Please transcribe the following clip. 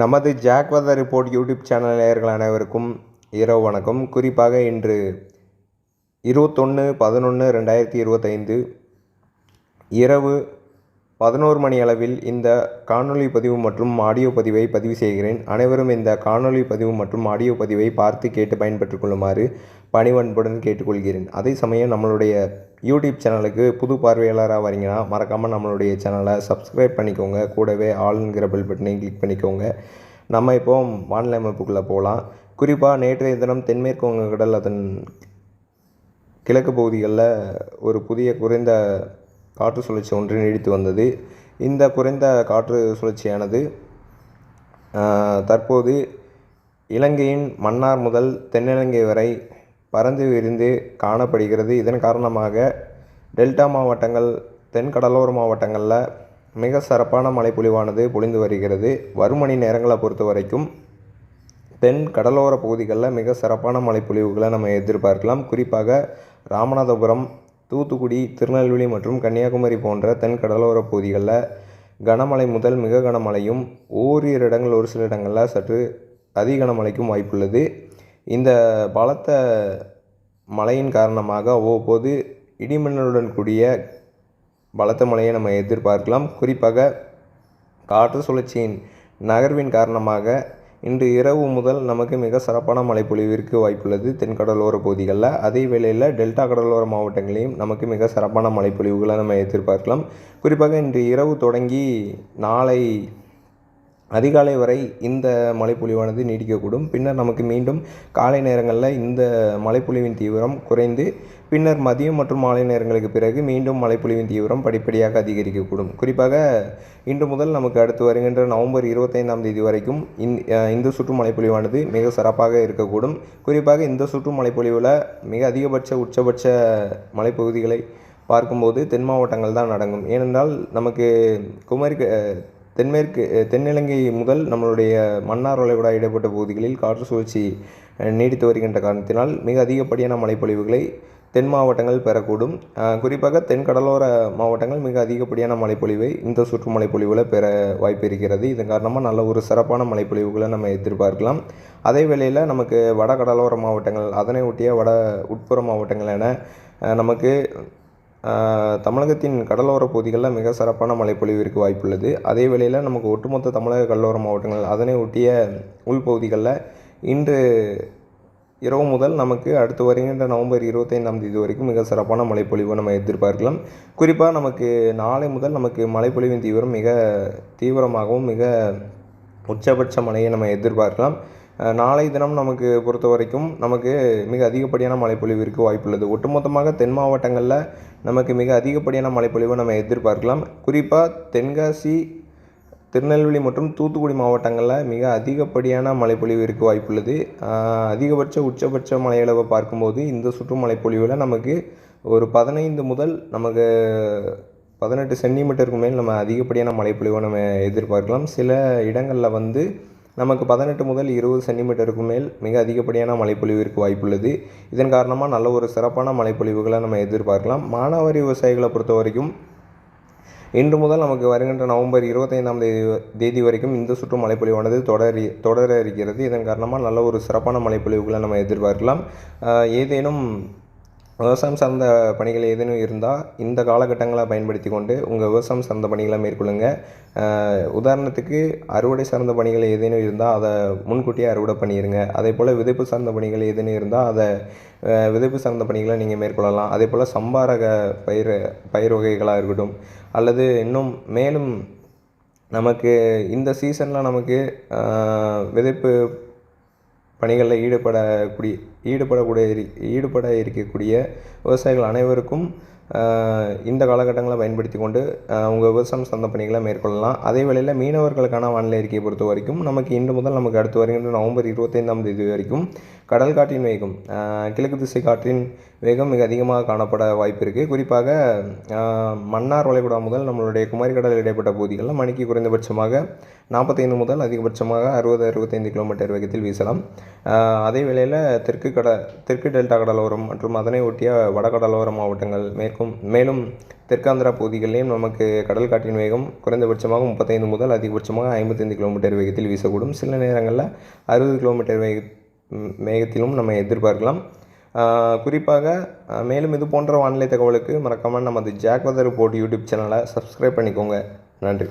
நமது ஜாக்வத report YouTube channel நேயர்கள் அனைவருக்கும் இரவு வணக்கம். குறிப்பாக இன்று இருபத்தொன்று பதினொன்று ரெண்டாயிரத்தி இருபத்தைந்து இரவு பதினோரு மணி அளவில் இந்த காணொளி பதிவு மற்றும் ஆடியோ பதிவை பதிவு செய்கிறேன். அனைவரும் இந்த காணொளி பதிவு மற்றும் ஆடியோ பதிவை பார்த்து கேட்டு பயன்பெற்றுக் கொள்ளுமாறு பணிவன்புடன் கேட்டுக்கொள்கிறேன். அதே சமயம் நம்மளுடைய யூடியூப் சேனலுக்கு புது பார்வையாளராக வரீங்கன்னா மறக்காமல் நம்மளுடைய சேனலை சப்ஸ்கிரைப் பண்ணிக்கோங்க. கூடவே ஆளுங்கிற பெல் பட்டனையும் கிளிக் பண்ணிக்கோங்க. நம்ம இப்போ வானிலை அமைப்புக்குள்ளே போகலாம். குறிப்பாக நேற்றைய தினம் தென்மேற்கு வங்கக்கடல் அதன் கிழக்கு பகுதிகளில் ஒரு புதிய குறைந்த காற்று சுழற்சி ஒன்று நீடித்து வந்தது. இந்த குறைந்த காற்று சுழற்சியானது தற்போது இலங்கையின் மன்னார் முதல் தென்னிலங்கை வரை பறந்து விரிந்து காணப்படுகிறது. இதன் காரணமாக டெல்டா மாவட்டங்கள் தென் கடலோர மாவட்டங்களில் மிக சிறப்பான மழைப்பொழிவானது பொழிந்து வருகிறது. வரும் மணி நேரங்களை பொறுத்த வரைக்கும் தென் கடலோர பகுதிகளில் மிக சிறப்பான மழைப்பொழிவுகளை நம்ம எதிர்பார்க்கலாம். குறிப்பாக ராமநாதபுரம் தூத்துக்குடி திருநெல்வேலி மற்றும் கன்னியாகுமரி போன்ற தென் கடலோர பகுதிகளில் கனமழை முதல் மிக கனமழையும் ஓரிரு இடங்கள் ஒரு சில இடங்களில் சற்று அதி கனமழைக்கும் வாய்ப்புள்ளது. இந்த பலத்த மழையின் காரணமாக அவ்வப்போது இடிமின்னலுடன் கூடிய பலத்த மழையை நம்ம எதிர்பார்க்கலாம். குறிப்பாக காற்று சுழற்சியின் நகர்வின் காரணமாக இன்று இரவு முதல் நமக்கு மிக சிறப்பான மழைப்பொழிவிற்கு வாய்ப்புள்ளது தென்கடலோர பகுதிகளில். அதே வேளையில் டெல்டா கடலோர மாவட்டங்களையும் நமக்கு மிக சிறப்பான மழைப்பொழிவுகளை நம்ம எதிர்பார்க்கலாம். குறிப்பாக இன்று இரவு தொடங்கி நாளை அதிகாலை வரை இந்த மழைப்பொழிவானது நீடிக்கக்கூடும். பின்னர் நமக்கு மீண்டும் காலை நேரங்களில் இந்த மழைப்பொழிவின் தீவிரம் குறைந்து பின்னர் மதியம் மற்றும் மாலை நேரங்களுக்கு பிறகு மீண்டும் மழைப்பொழிவின் தீவிரம் படிப்படியாக அதிகரிக்கக்கூடும். குறிப்பாக இன்று முதல் நமக்கு அடுத்து வருகின்ற நவம்பர் இருபத்தைந்தாம் தேதி வரைக்கும் இந்த சுற்று மழைப்பொழிவானது மிக சிறப்பாக இருக்கக்கூடும். குறிப்பாக இந்த சுற்று மழைப்பொழிவில் மிக அதிகபட்ச உச்சபட்ச மலைப்பகுதிகளை பார்க்கும்போது தென் மாவட்டங்கள் தான் அடங்கும். ஏனென்றால் நமக்கு குமரி தென்மேற்கு தென்னிலங்கை முதல் நம்மளுடைய மன்னார் வளைகுடா இடைப்பட்ட பகுதிகளில் காற்று சுழற்சி நீடித்து வருகின்ற காரணத்தினால் மிக அதிகப்படியான மழைப்பொழிவுகளை தென் மாவட்டங்கள் பெறக்கூடும். குறிப்பாக தென் கடலோர மாவட்டங்கள் மிக அதிகப்படியான மழைப்பொழிவை இந்த சுற்று மழைப்பொழிவில் பெற வாய்ப்பு இருக்கிறது இதன் காரணமாக நல்ல ஒரு சிறப்பான மழைப்பொழிவுகளை நம்ம எதிர்பார்க்கலாம். அதே வேளையில் நமக்கு வட கடலோர மாவட்டங்கள் அதனை ஒட்டிய வட உட்புற மாவட்டங்கள் என நமக்கு தமிழகத்தின் கடலோர பகுதிகளில் மிக சிறப்பான மழைப்பொழிவிற்கு வாய்ப்புள்ளது. அதே வேளையில் நமக்கு ஒட்டுமொத்த தமிழக கடலோர மாவட்டங்கள் அதனை ஒட்டிய உள்பகுதிகளில் இன்று இரவு முதல் நமக்கு அடுத்து வருகின்ற நவம்பர் இருபத்தைந்தாம் தேதி வரைக்கும் மிக சிறப்பான மழைப்பொழிவை நம்ம எதிர்பார்க்கலாம். குறிப்பாக நமக்கு நாளை முதல் நமக்கு மழைப்பொழிவின் தீவிரம் மிக தீவிரமாகவும் மிக உச்சபட்ச மழையை நம்ம எதிர்பார்க்கலாம். நாளை தினம் நமக்கு பொறுத்த வரைக்கும் நமக்கு மிக அதிகப்படியான மழைப்பொழிவிற்கு வாய்ப்புள்ளது. ஒட்டுமொத்தமாக தென் மாவட்டங்களில் நமக்கு மிக அதிகப்படியான மழைப்பொழிவை நம்ம எதிர்பார்க்கலாம். குறிப்பாக தென்காசி திருநெல்வேலி மற்றும் தூத்துக்குடி மாவட்டங்களில் மிக அதிகப்படியான மழைப்பொழிவிற்கு வாய்ப்புள்ளது. அதிகபட்ச உச்சபட்ச மழையளவை பார்க்கும்போது இந்த சுற்று மழைப்பொழிவில் நமக்கு ஒரு பதினைந்து முதல் நமக்கு பதினெட்டு சென்டிமீட்டருக்கு மேல் நம்ம அதிகப்படியான மழைப்பொழிவை நம்ம எதிர்பார்க்கலாம். சில இடங்களில் வந்து நமக்கு பதினெட்டு முதல் இருபது சென்டிமீட்டருக்கு மேல் மிக அதிகப்படியான மழைப்பொழிவிற்கு வாய்ப்புள்ளது. இதன் காரணமாக நல்ல ஒரு சிறப்பான மழைப்பொழிவுகளை நம்ம எதிர்பார்க்கலாம். மானாவாரி விவசாயிகளை பொறுத்த வரைக்கும் இன்று முதல் நமக்கு வருகின்ற நவம்பர் இருபத்தைந்தாம் தேதி தேதி வரைக்கும் இந்த சுற்று மழைப்பொழிவானது தொடரி தொடர இருக்கிறது. இதன் காரணமாக நல்ல ஒரு சிறப்பான மழைப்பொழிவுகளை நம்ம எதிர்பார்க்கலாம். ஏதேனும் விவசாயம் சார்ந்த பணிகள் ஏதேனும் இருந்தால் இந்த காலகட்டங்களை பயன்படுத்தி கொண்டு உங்கள் விவசாயம் சார்ந்த பணிகளை மேற்கொள்ளுங்கள் உதாரணத்துக்கு அறுவடை சார்ந்த பணிகள் ஏதேனும் இருந்தால் அதை முன்கூட்டியே அறுவடை பண்ணிடுங்க அதே போல் விதைப்பு சார்ந்த பணிகள் ஏதேனும் இருந்தால் அதை விதைப்பு சார்ந்த பணிகளை நீங்கள் மேற்கொள்ளலாம். அதே போல் சம்பாரக பயிர் பயிர் வகைகளாக இருக்கட்டும் அல்லது இன்னும் மேலும் நமக்கு இந்த சீசனில் நமக்கு விதைப்பு பணிகளில் ஈடுபடக்கூடிய ஈடுபடக்கூடிய ஈடுபட இருக்கக்கூடிய விவசாயிகள் அனைவருக்கும் இந்த காலகட்டங்களை பயன்படுத்தி கொண்டு அவங்க உங்கள் விவசாயம் சந்த பணிகளை மேற்கொள்ளலாம். அதே வேளையில் மீனவர்களுக்கான வானிலை அறிக்கையை பொறுத்த வரைக்கும் நமக்கு இன்று முதல் நமக்கு அடுத்து வருகின்ற நவம்பர் இருபத்தைந்தாம் தேதி வரைக்கும் கடல் காற்றின் வேகம் கிழக்கு திசை காற்றின் வேகம் மிக அதிகமாக காணப்பட வாய்ப்பு இருக்குது குறிப்பாக மன்னார் வளைகுடா முதல் நம்மளுடைய குமரி கடல் இடைப்பட்ட பகுதிகளில் மணிக்கு குறைந்தபட்சமாக நாற்பத்தைந்து முதல் அதிகபட்சமாக அறுபது அறுபத்தைந்து கிலோமீட்டர் வேகத்தில் வீசலாம். அதே வேளையில் தெற்கு கட தெற்கு டெல்டா கடலோரம் மற்றும் அதனை ஒட்டிய வடகடலோர மாவட்டங்கள் இருக்கும் மேலும் தெற்காந்திரா பகுதிகளிலும் நமக்கு கடல் காற்றின் வேகம் குறைந்தபட்சமாக முப்பத்தைந்து முதல் அதிகபட்சமாக ஐம்பத்தைந்து கிலோமீட்டர் வேகத்தில் வீசக்கூடும். சில நேரங்களில் அறுபது கிலோமீட்டர் வேக வேகத்திலும் நம்ம எதிர்பார்க்கலாம். குறிப்பாக மேலும் இது போன்ற வானிலை தகவலுக்கு மறக்காமல் நமது ஜாக் வெதர் ரிப்போர்ட் யூடியூப் சேனலை சப்ஸ்கிரைப் பண்ணிக்கோங்க. நன்றி.